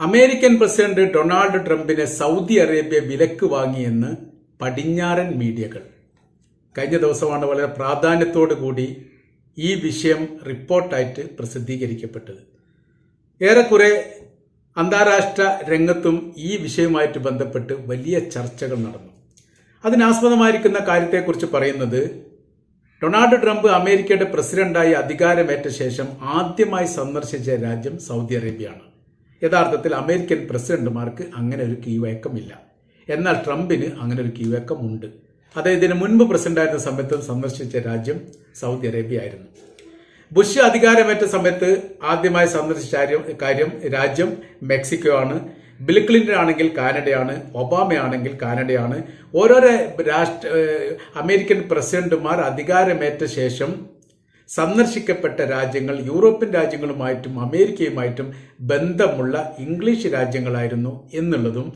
American president Donald ട്രംപിനെ Saudi Arabia വിലക്ക് വാങ്ങിയെന്ന് പടിഞ്ഞാറൻ മീഡിയകൾ. കഴിഞ്ഞ ദിവസമാണ് വളരെ പ്രാധാന്യത്തോടു കൂടി ഈ വിഷയം റിപ്പോർട്ടായിട്ട് പ്രസിദ്ധീകരിക്കപ്പെട്ടത്. ഏറെക്കുറെ അന്താരാഷ്ട്ര രംഗത്തും ഈ വിഷയവുമായിട്ട് ബന്ധപ്പെട്ട് വലിയ ചർച്ചകൾ നടന്നു. അതിനാസ്പദമായിരിക്കുന്ന കാര്യത്തെക്കുറിച്ച് പറയുന്നത് ഡൊണാൾഡ് ട്രംപ് അമേരിക്കയുടെ പ്രസിഡന്റായി അധികാരമേറ്റ ശേഷം ആദ്യമായി സന്ദർശിച്ച രാജ്യം സൗദി അറേബ്യയാണ്. യഥാർത്ഥത്തിൽ അമേരിക്കൻ പ്രസിഡന്റുമാർക്ക് അങ്ങനെ ഒരു കീഴ്വഴക്കമില്ല. എന്നാൽ ട്രംപിന് അങ്ങനെ ഒരു കീഴ്വഴക്കം ഉണ്ട് ഇതിന് മുൻപ് പ്രസിഡന്റായിരുന്ന സമയത്ത് സന്ദർശിച്ച രാജ്യം സൗദി അറേബ്യ ആയിരുന്നു ബുഷ് അധികാരമേറ്റ സമയത്ത് ആദ്യമായി സന്ദർശിച്ച കാര്യം രാജ്യം മെക്സിക്കോ ആണ് ബിൽ ക്ലിന്റൺ ആണെങ്കിൽ കാനഡയാണ്. ഒബാമയാണെങ്കിൽ കാനഡയാണ്. ഓരോരോ രാഷ്ട്ര അമേരിക്കൻ പ്രസിഡന്റുമാർ അധികാരമേറ്റ ശേഷം സന്ദർശിക്കപ്പെട്ട രാജ്യങ്ങൾ യൂറോപ്യൻ രാജ്യങ്ങളുമായിട്ടും അമേരിക്കയുമായിട്ടും ബന്ധമുള്ള ഇംഗ്ലീഷ് രാജ്യങ്ങളായിരുന്നു എന്നുള്ളതും.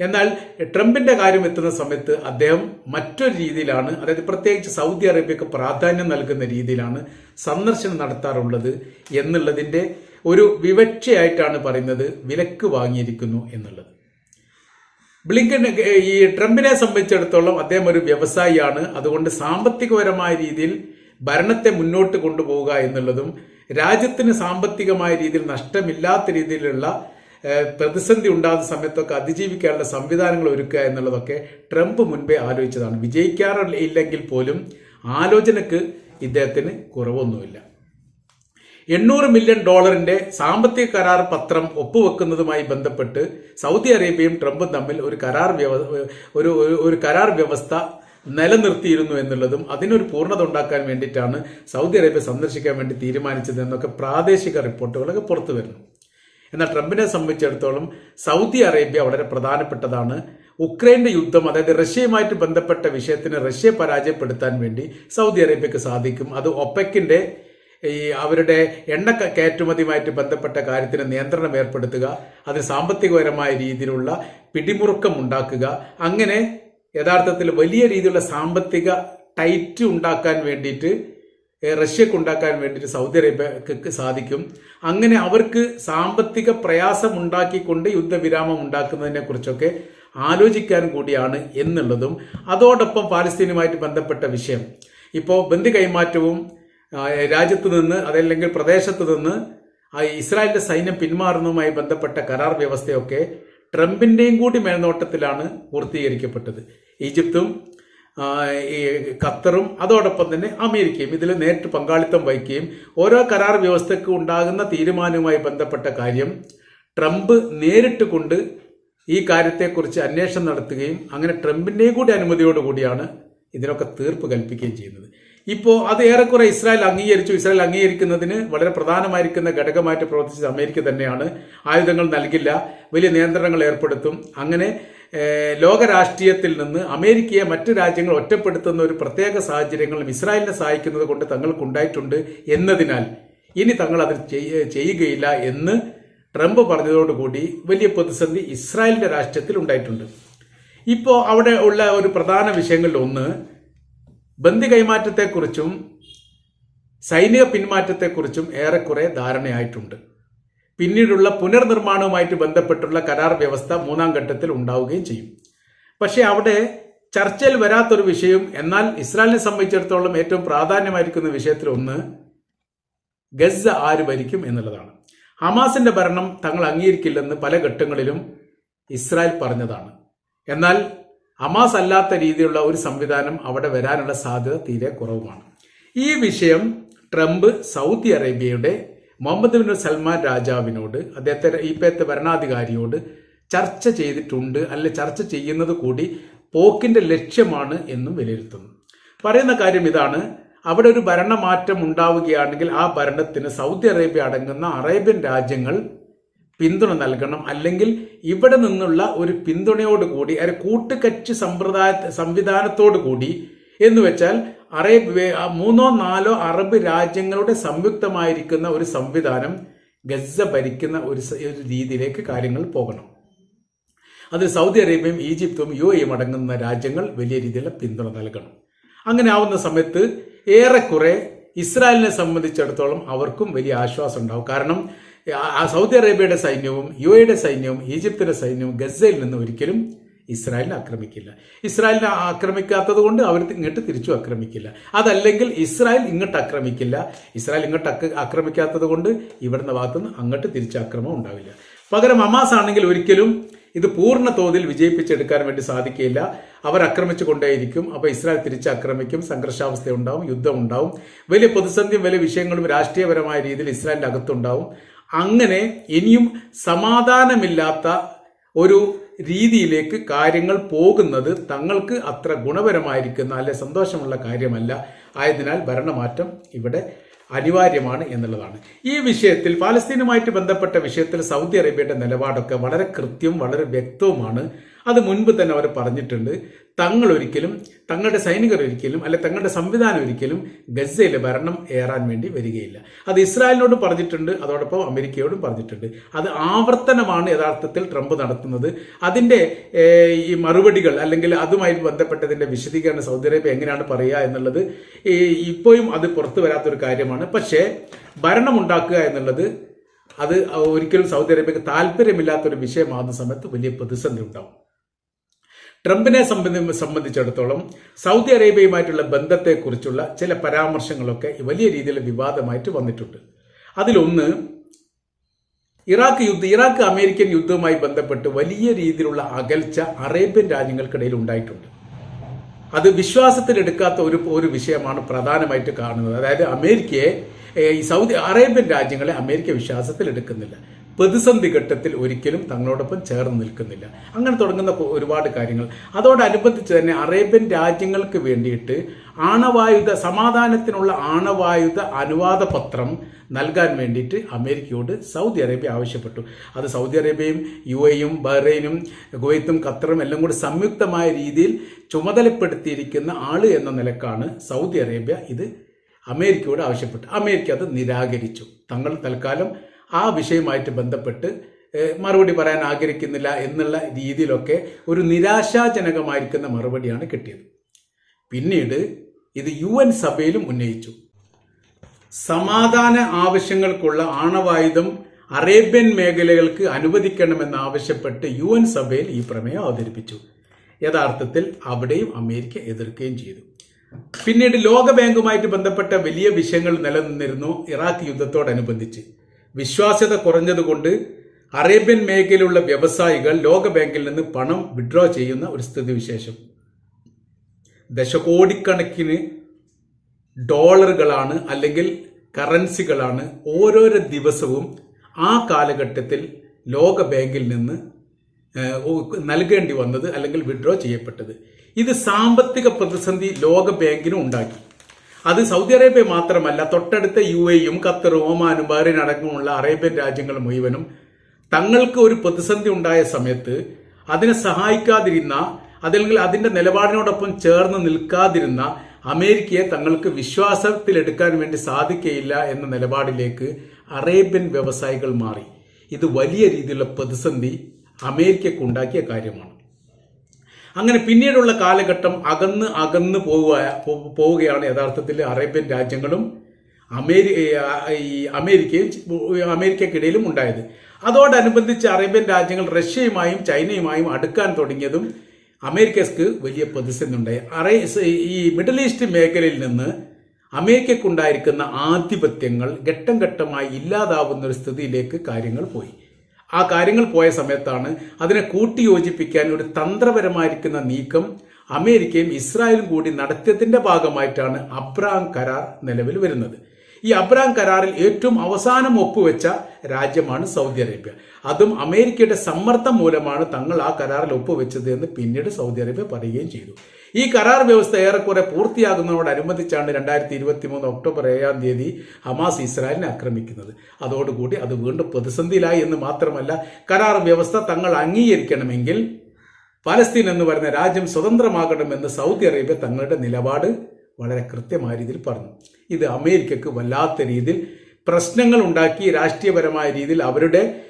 എന്നാൽ ട്രംപിന്റെ കാര്യം എത്തുന്ന സമയത്ത് അദ്ദേഹം മറ്റൊരു രീതിയിലാണ് അതായത് പ്രത്യേകിച്ച് സൗദി അറേബ്യക്ക് പ്രാധാന്യം നൽകുന്ന രീതിയിലാണ് സന്ദർശനം നടത്താറുള്ളത് എന്നുള്ളതിന്റെ ഒരു വിവക്ഷയായിട്ടാണ് പറയുന്നത് വിലക്ക് വാങ്ങിയിരിക്കുന്നു എന്നുള്ളത്. ബ്ലിങ്കൻ ഈ ട്രംപിനെ സംബന്ധിച്ചിടത്തോളം അദ്ദേഹം ഒരു വ്യവസായിയാണ്. അതുകൊണ്ട് സാമ്പത്തികപരമായ രീതിയിൽ ഭരണത്തെ മുന്നോട്ട് കൊണ്ടുപോവുക എന്നുള്ളതും രാജ്യത്തിന് സാമ്പത്തികമായ രീതിയിൽ നഷ്ടമില്ലാത്ത രീതിയിലുള്ള പ്രതിസന്ധി ഉണ്ടാകുന്ന സമയത്തൊക്കെ അതിജീവിക്കാനുള്ള സംവിധാനങ്ങൾ ഒരുക്കുക എന്നുള്ളതൊക്കെ ട്രംപ് മുൻപേ ആലോചിച്ചതാണ്. വിജയിക്കാറില്ലെങ്കിൽ പോലും ആലോചനക്ക് ഇദ്ദേഹത്തിന് കുറവൊന്നുമില്ല. എണ്ണൂറ് മില്യൺ ഡോളറിന്റെ സാമ്പത്തിക കരാർ പത്രം ഒപ്പുവെക്കുന്നതുമായി ബന്ധപ്പെട്ട് സൗദി അറേബ്യയും ട്രംപും തമ്മിൽ ഒരു കരാർ വ്യവ- ഒരു ഒരു- കരാർ വ്യവസ്ഥ നിലനിർത്തിയിരുന്നു എന്നുള്ളതും അതിനൊരു പൂർണത ഉണ്ടാക്കാൻ വേണ്ടിയിട്ടാണ് സൗദി അറേബ്യ സന്ദർശിക്കാൻ വേണ്ടി തീരുമാനിച്ചത് എന്നൊക്കെ പ്രാദേശിക റിപ്പോർട്ടുകളൊക്കെ പുറത്തു വരുന്നു. എന്നാൽ ട്രംപിനെ സംബന്ധിച്ചിടത്തോളം സൗദി അറേബ്യ വളരെ പ്രധാനപ്പെട്ടതാണ്. ഉക്രൈന്റെ യുദ്ധം അതായത് റഷ്യയുമായിട്ട് ബന്ധപ്പെട്ട വിഷയത്തിന് റഷ്യയെ പരാജയപ്പെടുത്താൻ വേണ്ടി സൗദി അറേബ്യക്ക് സാധിക്കും. അത് ഒപ്പക്കിന്റെ ഈ അവരുടെ എണ്ണ കയറ്റുമതിയുമായിട്ട് ബന്ധപ്പെട്ട കാര്യത്തിന് നിയന്ത്രണം ഏർപ്പെടുത്തുക അതിന് സാമ്പത്തികപരമായ രീതിയിലുള്ള പിടിമുറുക്കം ഉണ്ടാക്കുക അങ്ങനെ യഥാർത്ഥത്തിൽ വലിയ രീതിയിലുള്ള സാമ്പത്തിക ടൈറ്റ് ഉണ്ടാക്കാൻ വേണ്ടിയിട്ട് റഷ്യക്ക് ഉണ്ടാക്കാൻ വേണ്ടിയിട്ട് സൗദി അറേബ്യക്ക് സാധിക്കും. അങ്ങനെ അവർക്ക് സാമ്പത്തിക പ്രയാസം ഉണ്ടാക്കിക്കൊണ്ട് യുദ്ധവിരാമം ഉണ്ടാക്കുന്നതിനെ കുറിച്ചൊക്കെ ആലോചിക്കാൻ കൂടിയാണ് എന്നുള്ളതും. അതോടൊപ്പം പാലസ്തീനുമായിട്ട് ബന്ധപ്പെട്ട വിഷയം. ഇപ്പോൾ ബന്ധു കൈമാറ്റവും രാജ്യത്ത് നിന്ന് അതല്ലെങ്കിൽ പ്രദേശത്ത് നിന്ന് ഇസ്രായേലിന്റെ സൈന്യം പിന്മാറുന്നതുമായി ബന്ധപ്പെട്ട കരാർ വ്യവസ്ഥയൊക്കെ ട്രംപിന്റെയും കൂടി മേൽനോട്ടത്തിലാണ് പൂർത്തീകരിക്കപ്പെട്ടത്. ഈജിപ്തും ഈ ഖത്തറും അതോടൊപ്പം തന്നെ അമേരിക്കയും. ഇതിൽ നേരിട്ട് പങ്കാളിത്തം വഹിക്കുകയും ഓരോ കരാർ വ്യവസ്ഥയ്ക്ക് ഉണ്ടാകുന്ന തീരുമാനവുമായി ബന്ധപ്പെട്ട കാര്യം ട്രംപ് നേരിട്ട് കൊണ്ട് ഈ കാര്യത്തെക്കുറിച്ച് അന്വേഷണം നടത്തുകയും അങ്ങനെ ട്രംപിന്റെയും കൂടി അനുമതിയോടുകൂടിയാണ് ഇതിനൊക്കെ തീർപ്പ് കൽപ്പിക്കുകയും ചെയ്യുന്നത്. ഇപ്പോൾ അത് ഏറെക്കുറെ ഇസ്രായേൽ അംഗീകരിച്ചു. ഇസ്രായേൽ അംഗീകരിക്കുന്നതിന് വളരെ പ്രധാനമായിരിക്കുന്ന ഘടകമായിട്ട് പ്രവർത്തിച്ചത് അമേരിക്ക തന്നെയാണ്. ആയുധങ്ങൾ നൽകില്ല വലിയ നിയന്ത്രണങ്ങൾ ഏർപ്പെടുത്തും. അങ്ങനെ ലോക രാഷ്ട്രീയത്തിൽ നിന്ന് അമേരിക്കയെ മറ്റു രാജ്യങ്ങൾ ഒറ്റപ്പെടുത്തുന്ന ഒരു പ്രത്യേക സാഹചര്യങ്ങളും ഇസ്രായേലിനെ സഹായിക്കുന്നത് കൊണ്ട് തങ്ങൾക്കുണ്ടായിട്ടുണ്ട് എന്നതിനാൽ ഇനി തങ്ങൾ അത് ചെയ്യുകയില്ല എന്ന് ട്രംപ് പറഞ്ഞതോടുകൂടി വലിയ പ്രതിസന്ധി ഇസ്രായേലിന്റെ രാഷ്ട്രീയത്തിൽ ഉണ്ടായിട്ടുണ്ട്. ഇപ്പോൾ അവിടെ ഉള്ള ഒരു പ്രധാന വിഷയങ്ങളിൽ ഒന്ന് ബന്ദി കൈമാറ്റത്തെക്കുറിച്ചും സൈനിക പിന്മാറ്റത്തെക്കുറിച്ചും ഏറെക്കുറെ ധാരണയായിട്ടുണ്ട്. പിന്നീടുള്ള പുനർനിർമ്മാണവുമായിട്ട് ബന്ധപ്പെട്ടുള്ള കരാർ വ്യവസ്ഥ മൂന്നാം ഘട്ടത്തിൽ ഉണ്ടാവുകയും ചെയ്യും. പക്ഷേ അവിടെ ചർച്ചയിൽ വരാത്തൊരു വിഷയം എന്നാൽ ഇസ്രായേലിനെ സംബന്ധിച്ചിടത്തോളം ഏറ്റവും പ്രാധാന്യമായിരിക്കുന്ന വിഷയത്തിൽ ഒന്ന് ഗസ ആര് ഭരിക്കും എന്നുള്ളതാണ്. ഹമാസിന്റെ ഭരണം തങ്ങൾ അംഗീകരിക്കില്ലെന്ന് പല ഘട്ടങ്ങളിലും ഇസ്രായേൽ പറഞ്ഞതാണ്. എന്നാൽ ഹമാസ് അല്ലാത്ത രീതിയിലുള്ള ഒരു സംവിധാനം അവിടെ വരാനുള്ള സാധ്യത തീരെ കുറവുമാണ്. ഈ വിഷയം ട്രംപ് സൗദി അറേബ്യയുടെ മുഹമ്മദ് ബിൻ സൽമാൻ രാജാവിനോട് അദ്ദേഹത്തെ ഇപ്പോഴത്തെ ഭരണാധികാരിയോട് ചർച്ച ചെയ്തിട്ടുണ്ട് അല്ലെ ചർച്ച ചെയ്യുന്നത് കൂടി പോക്കിന്റെ ലക്ഷ്യമാണ് എന്നും വിലയിരുത്തുന്നു. പറയുന്ന കാര്യം ഇതാണ്. അവിടെ ഒരു ഭരണമാറ്റം ഉണ്ടാവുകയാണെങ്കിൽ ആ ഭരണത്തിന് സൗദി അറേബ്യ അടങ്ങുന്ന അറേബ്യൻ രാജ്യങ്ങൾ പിന്തുണ നൽകണം. അല്ലെങ്കിൽ ഇവിടെ നിന്നുള്ള ഒരു പിന്തുണയോടുകൂടി അതായത് കൂട്ടുകക്ഷി സമ്പ്രദായ സംവിധാനത്തോടു കൂടി എന്ന് വെച്ചാൽ അറേബ്യ മൂന്നോ നാലോ അറബ് രാജ്യങ്ങളുടെ സംയുക്തമായിരിക്കുന്ന ഒരു സംവിധാനം ഗസ ഭരിക്കുന്ന ഒരു ഒരു രീതിയിലേക്ക് കാര്യങ്ങൾ പോകണം. അതിൽ സൗദി അറേബ്യയും ഈജിപ്തും യു എയും അടങ്ങുന്ന രാജ്യങ്ങൾ വലിയ രീതിയിലുള്ള പിന്തുണ നൽകണം. അങ്ങനെ ആവുന്ന സമയത്ത് ഏറെക്കുറെ ഇസ്രായേലിനെ സംബന്ധിച്ചിടത്തോളം അവർക്കും വലിയ ആശ്വാസം ഉണ്ടാവും. കാരണം സൗദി അറേബ്യയുടെ സൈന്യവും യു എയുടെ സൈന്യവും ഈജിപ്തിന്റെ സൈന്യവും ഗസയിൽ നിന്ന് ഒരിക്കലും ഇസ്രായേലിനെ ആക്രമിക്കില്ല. ഇസ്രായേലിനെ ആക്രമിക്കാത്തത് കൊണ്ട് അവർ ഇങ്ങോട്ട് തിരിച്ചു ആക്രമിക്കില്ല. അതല്ലെങ്കിൽ ഇസ്രായേൽ ഇങ്ങോട്ട് ആക്രമിക്കില്ല. ഇസ്രായേൽ ഇങ്ങോട്ട് ആക്ര- ആക്രമിക്കാത്തത് കൊണ്ട് ഇവിടുന്ന് ഭാഗത്തുനിന്ന് അങ്ങോട്ട് തിരിച്ചാക്രമം ഉണ്ടാവില്ല. പകരം ഹമാസ് ആണെങ്കിൽ ഒരിക്കലും ഇത് പൂർണ തോതിൽ വിജയിപ്പിച്ചെടുക്കാൻ വേണ്ടി സാധിക്കില്ല. അവർ ആക്രമിച്ചു കൊണ്ടേയിരിക്കും. അപ്പോൾ ഇസ്രായേൽ തിരിച്ചാക്രമിക്കും. സംഘർഷാവസ്ഥ ഉണ്ടാവും. യുദ്ധം ഉണ്ടാവും. വലിയ പ്രതിസന്ധിയും വലിയ വിഷയങ്ങളും രാഷ്ട്രീയപരമായ രീതിയിൽ ഇസ്രായേലിന്റെ അകത്തുണ്ടാവും അങ്ങനെ ഇനിയും സമാധാനമില്ലാത്ത ഒരു രീതിയിലേക്ക് കാര്യങ്ങൾ പോകുന്നത് തങ്ങൾക്ക് അത്ര ഗുണപരമായിരിക്കുന്ന അല്ലെ സന്തോഷമുള്ള കാര്യമല്ല. ആയതിനാൽ ഭരണമാറ്റം ഇവിടെ അനിവാര്യമാണ് എന്നുള്ളതാണ്. ഈ വിഷയത്തിൽ പാലസ്തീനുമായിട്ട് ബന്ധപ്പെട്ട വിഷയത്തിൽ സൗദി അറേബ്യയുടെ നിലപാടൊക്കെ വളരെ കൃത്യവും വളരെ വ്യക്തവുമാണ്. അത് മുൻപ് തന്നെ അവർ പറഞ്ഞിട്ടുണ്ട് തങ്ങൾ ഒരിക്കലും തങ്ങളുടെ സൈനികർ ഒരിക്കലും അല്ലെ തങ്ങളുടെ സംവിധാനം ഒരിക്കലും ഗസയിലെ ഭരണം ഏറാൻ വേണ്ടി വരികയില്ല. അത് ഇസ്രായേലിനോടും പറഞ്ഞിട്ടുണ്ട് അതോടൊപ്പം അമേരിക്കയോടും പറഞ്ഞിട്ടുണ്ട്. അത് ആവർത്തനമാണ് യഥാർത്ഥത്തിൽ ട്രംപ് നടത്തുന്നത്. അതിന്റെ ഈ മറുപടികൾ അല്ലെങ്കിൽ അതുമായി ബന്ധപ്പെട്ടതിന്റെ വിശദീകരണം സൗദി അറേബ്യ എങ്ങനെയാണ് പറയുക എന്നുള്ളത് ഇപ്പോഴും അത് പുറത്തു വരാത്തൊരു കാര്യമാണ്. പക്ഷേ ഭരണം ഉണ്ടാക്കുക എന്നുള്ളത് അത് ഒരിക്കലും സൗദി അറേബ്യക്ക് താല്പര്യമില്ലാത്തൊരു വിഷയമാകുന്ന സമയത്ത് വലിയ പ്രതിസന്ധി ഉണ്ടാവും. ട്രംപിനെ സംബന്ധി സംബന്ധിച്ചിടത്തോളം സൗദി അറേബ്യയുമായിട്ടുള്ള ബന്ധത്തെക്കുറിച്ചുള്ള ചില പരാമർശങ്ങളൊക്കെ വലിയ രീതിയിൽ വിവാദമായിട്ട് വന്നിട്ടുണ്ട്. അതിലൊന്ന് ഇറാഖ് യുദ്ധ ഇറാഖ് അമേരിക്കൻ യുദ്ധവുമായി ബന്ധപ്പെട്ട് വലിയ രീതിയിലുള്ള അകൽച്ച അറേബ്യൻ രാജ്യങ്ങൾക്കിടയിൽ ഉണ്ടായിട്ടുണ്ട്. അത് വിശ്വാസത്തിലെടുക്കാത്ത ഒരു ഒരു വിഷയമാണ് പ്രധാനമായിട്ട് കാണുന്നത്. അതായത് അമേരിക്കയെ ഈ സൗദി അറേബ്യൻ രാജ്യങ്ങളെ അമേരിക്ക വിശ്വാസത്തിൽ എടുക്കുന്നില്ല പ്രതിസന്ധി ഘട്ടത്തിൽ ഒരിക്കലും തങ്ങളോടൊപ്പം ചേർന്ന് നിൽക്കുന്നില്ല. അങ്ങനെ തുടങ്ങുന്ന ഒരുപാട് കാര്യങ്ങൾ. അതോടനുബന്ധിച്ച് തന്നെ അറേബ്യൻ രാജ്യങ്ങൾക്ക് വേണ്ടിയിട്ട് ആണവായുധ സമാധാനത്തിനുള്ള ആണവായുധ അനുവാദ പത്രം നൽകാൻ വേണ്ടിയിട്ട് അമേരിക്കയോട് സൗദി അറേബ്യ ആവശ്യപ്പെട്ടു. അത് സൗദി അറേബ്യയും യു എയും ബഹ്റൈനും കുവൈത്തും ഖത്തറും എല്ലാം കൂടി സംയുക്തമായ രീതിയിൽ ചുമതലപ്പെടുത്തിയിരിക്കുന്ന ആൾ എന്ന നിലക്കാണ് സൗദി അറേബ്യ ഇത് അമേരിക്കയോട് ആവശ്യപ്പെട്ടു. അമേരിക്ക അത് നിരാകരിച്ചു. തങ്ങൾ തൽക്കാലം ആ വിഷയവുമായിട്ട് ബന്ധപ്പെട്ട് മറുപടി പറയാൻ ആഗ്രഹിക്കുന്നില്ല എന്നുള്ള രീതിയിലൊക്കെ ഒരു നിരാശാജനകമായിരിക്കുന്ന മറുപടിയാണ് കിട്ടിയത്. പിന്നീട് ഇത് യു എൻ സഭയിലും ഉന്നയിച്ചു. സമാധാന ആവശ്യങ്ങൾക്കുള്ള ആണവായുധം അറേബ്യൻ മേഖലകൾക്ക് അനുവദിക്കണമെന്ന് ആവശ്യപ്പെട്ട് യു എൻ സഭയിൽ ഈ പ്രമേയം അവതരിപ്പിച്ചു. യഥാർത്ഥത്തിൽ അവിടെയും അമേരിക്ക എതിർക്കുകയും ചെയ്തു. പിന്നീട് ലോകബാങ്കുമായിട്ട് ബന്ധപ്പെട്ട വലിയ വിഷയങ്ങൾ നിലനിന്നിരുന്നു ഇറാഖ് യുദ്ധത്തോടനുബന്ധിച്ച്. വിശ്വാസ്യത കുറഞ്ഞതുകൊണ്ട് അറേബ്യൻ മേഖലയിലുള്ള വ്യവസായികൾ ലോകബാങ്കിൽ നിന്ന് പണം വിഡ്രോ ചെയ്യുന്ന ഒരു സ്ഥിതിവിശേഷം. ദശകോടിക്കണക്കിന് ഡോളറുകളാണ് അല്ലെങ്കിൽ കറൻസികളാണ് ഓരോരോ ദിവസവും ആ കാലഘട്ടത്തിൽ ലോക ബാങ്കിൽ നിന്ന് നൽകേണ്ടി വന്നത് അല്ലെങ്കിൽ വിഡ്രോ ചെയ്യപ്പെട്ടത്. ഇത് സാമ്പത്തിക പ്രതിസന്ധി ലോക ബാങ്കിനും ഉണ്ടാക്കി. അത് സൗദി അറേബ്യ മാത്രമല്ല തൊട്ടടുത്ത യു എയും ഖത്തറും ഒമാനും ബഹ്റൈൻ അടക്കമുള്ള അറേബ്യൻ രാജ്യങ്ങൾ മുഴുവനും തങ്ങൾക്ക് ഒരു പ്രതിസന്ധി ഉണ്ടായ സമയത്ത് അതിനെ സഹായിക്കാതിരുന്ന അതല്ലെങ്കിൽ അതിന്റെ നിലപാടിനോടൊപ്പം ചേർന്ന് നിൽക്കാതിരുന്ന അമേരിക്കയെ തങ്ങൾക്ക് വിശ്വാസത്തിലെടുക്കാൻ വേണ്ടി സാധിക്കയില്ല എന്ന നിലപാടിലേക്ക് അറേബ്യൻ വ്യവസായികൾ മാറി. ഇത് വലിയ രീതിയിലുള്ള പ്രതിസന്ധി അമേരിക്കക്ക് ഉണ്ടാക്കിയ കാര്യമാണ്. അങ്ങനെ പിന്നീടുള്ള കാലഘട്ടം അകന്ന് അകന്ന് പോവുക പോവുകയാണ് യഥാർത്ഥത്തിൽ അറേബ്യൻ രാജ്യങ്ങളും അമേരി ഈ അമേരിക്കയും അമേരിക്കക്കിടയിലും ഉണ്ടായത്. അതോടനുബന്ധിച്ച് അറേബ്യൻ രാജ്യങ്ങൾ റഷ്യയുമായും ചൈനയുമായും അടുക്കാൻ തുടങ്ങിയതും അമേരിക്കക്ക് വലിയ പ്രതിസന്ധി ഉണ്ടായി അറേ ഈ മിഡിൽ ഈസ്റ്റ് മേഖലയിൽ നിന്ന് അമേരിക്കക്കുണ്ടായിരിക്കുന്ന ആധിപത്യങ്ങൾ ഘട്ടം ഘട്ടമായി ഇല്ലാതാവുന്ന ഒരു സ്ഥിതിയിലേക്ക് കാര്യങ്ങൾ പോയി. ആ കാര്യങ്ങൾ പോയ സമയത്താണ് അതിനെ കൂട്ടിയോജിപ്പിക്കാൻ ഒരു തന്ത്രപരമായിരിക്കുന്ന നീക്കം അമേരിക്കയും ഇസ്രായേലും കൂടി നടത്തിയതിന്റെ ഭാഗമായിട്ടാണ് അബ്രാം കരാർ നിലവിൽ വരുന്നത്. ഈ അബ്രാം കരാറിൽ ഏറ്റവും അവസാനം ഒപ്പുവെച്ച രാജ്യമാണ് സൗദി അറേബ്യ. അതും അമേരിക്കയുടെ സമ്മർദ്ദം മൂലമാണ് തങ്ങൾ ആ കരാറിൽ ഒപ്പുവെച്ചത് എന്ന് പിന്നീട് സൗദി അറേബ്യ പറയുകയും ചെയ്തു. ഈ കരാർ വ്യവസ്ഥ ഏറെക്കുറെ പൂർത്തിയാകുന്നതോടനുബന്ധിച്ചാണ് രണ്ടായിരത്തി ഇരുപത്തി മൂന്ന് ഒക്ടോബർ ഏഴാം തീയതി ഹമാസ് ഇസ്രായേലിനെ ആക്രമിക്കുന്നത്. അതോടുകൂടി അത് വീണ്ടും പ്രതിസന്ധിയിലായി എന്ന് മാത്രമല്ല കരാർ വ്യവസ്ഥ തങ്ങൾ അംഗീകരിക്കണമെങ്കിൽ പലസ്തീൻ എന്ന് പറയുന്ന രാജ്യം സ്വതന്ത്രമാകണമെന്ന് സൗദി അറേബ്യ തങ്ങളുടെ നിലപാട് വളരെ കൃത്യമായ രീതിയിൽ പറഞ്ഞു. ഇത് അമേരിക്കക്ക് വല്ലാത്ത രീതിയിൽ പ്രശ്നങ്ങൾ ഉണ്ടാക്കി രാഷ്ട്രീയപരമായ രീതിയിൽ അവരുടെ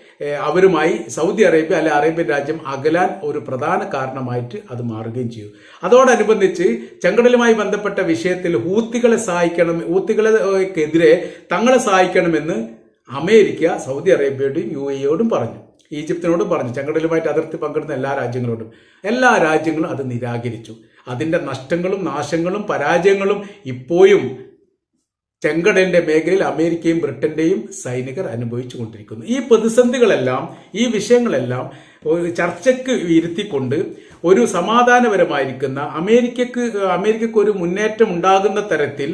അവരുമായി സൗദി അറേബ്യ അല്ലെ അറേബ്യൻ രാജ്യം അകലാൻ ഒരു പ്രധാന കാരണമായിട്ട് അത് മാറുകയും ചെയ്തു. അതോടനുബന്ധിച്ച് ചെങ്കടലുമായി ബന്ധപ്പെട്ട വിഷയത്തിൽ ഹൂത്തികളെ സഹായിക്കണം ഹൂത്തികളെക്കെതിരെ തങ്ങളെ സഹായിക്കണമെന്ന് അമേരിക്ക സൗദി അറേബ്യയോടും യു എയോടും പറഞ്ഞു. ഈജിപ്തിനോടും പറഞ്ഞു. ചെങ്കടലുമായിട്ട് അതിർത്തി പങ്കിടുന്ന എല്ലാ രാജ്യങ്ങളോടും. എല്ലാ രാജ്യങ്ങളും അത് നിരാകരിച്ചു. അതിന്റെ നഷ്ടങ്ങളും നാശങ്ങളും പരാജയങ്ങളും ഇപ്പോഴും ചെങ്കടലിന്റെ മേഖലയിൽ അമേരിക്കയും ബ്രിട്ടന്റെയും സൈനികർ അനുഭവിച്ചു കൊണ്ടിരിക്കുന്നു ഈ പ്രതിസന്ധികളെല്ലാം ഈ വിഷയങ്ങളെല്ലാം ചർച്ചയ്ക്ക് ഇരുത്തിക്കൊണ്ട് ഒരു സമാധാനപരമായിരിക്കുന്ന അമേരിക്കക്ക് അമേരിക്കക്ക് ഒരു മുന്നേറ്റം ഉണ്ടാകുന്ന തരത്തിൽ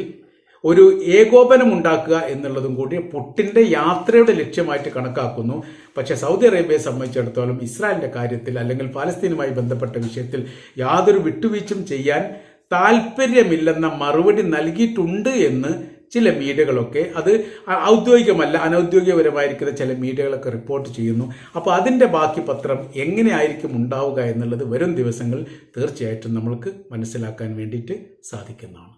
ഒരു ഏകോപനം ഉണ്ടാക്കുക എന്നുള്ളതും കൂടി പുട്ടിന്റെ യാത്രയുടെ ലക്ഷ്യമായിട്ട് കണക്കാക്കുന്നു. പക്ഷേ സൗദി അറേബ്യയെ സംബന്ധിച്ചിടത്തോളം ഇസ്രായേലിന്റെ കാര്യത്തിൽ അല്ലെങ്കിൽ പാലസ്തീനുമായി ബന്ധപ്പെട്ട വിഷയത്തിൽ യാതൊരു വിട്ടുവീഴ്ചയും ചെയ്യാൻ താല്പര്യമില്ലെന്ന മറുപടി നൽകിയിട്ടുണ്ട് എന്ന് ചില മീഡിയകളൊക്കെ അത് ഔദ്യോഗികമല്ല അനൗദ്യോഗികപരമായിരിക്കുന്ന ചില മീഡിയകളൊക്കെ റിപ്പോർട്ട് ചെയ്യുന്നു. അപ്പോൾ അതിന്റെ ബാക്കി പത്രം എങ്ങനെയായിരിക്കും ഉണ്ടാവുക എന്നുള്ളത് വരും ദിവസങ്ങൾ തീർച്ചയായിട്ടും നമ്മൾക്ക് മനസ്സിലാക്കാൻ വേണ്ടിയിട്ട് സാധിക്കുന്നതാണ്.